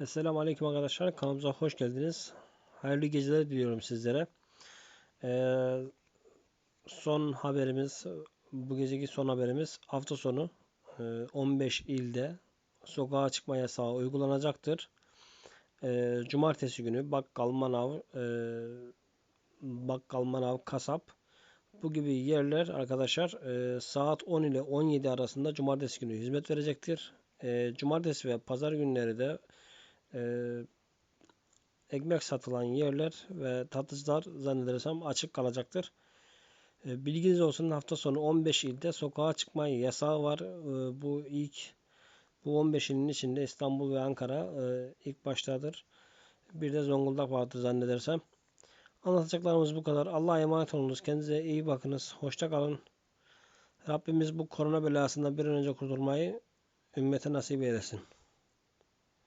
Esselamu Aleyküm arkadaşlar. Kanalımıza hoş geldiniz. Hayırlı geceler diliyorum sizlere. Ee, son haberimiz, bu geceki son haberimiz hafta sonu e, 15 ilde sokağa çıkma yasağı uygulanacaktır. Ee, cumartesi günü bakkal, manav, e, bakkal, manav, kasap bu gibi yerler arkadaşlar e, saat 10 ile 17 arasında cumartesi günü hizmet verecektir. E, cumartesi ve pazar günleri de e, ekmek satılan yerler ve tatlıcılar zannedersem açık kalacaktır. E, bilginiz olsun hafta sonu 15 ilde sokağa çıkma yasağı var. E, bu ilk bu 15 ilin içinde İstanbul ve Ankara e, ilk baştadır. Bir de Zonguldak vardır zannedersem. Anlatacaklarımız bu kadar. Allah'a emanet olunuz. Kendinize iyi bakınız. Hoşça kalın. Rabbimiz bu korona belasından bir an önce kurtulmayı ümmete nasip eylesin.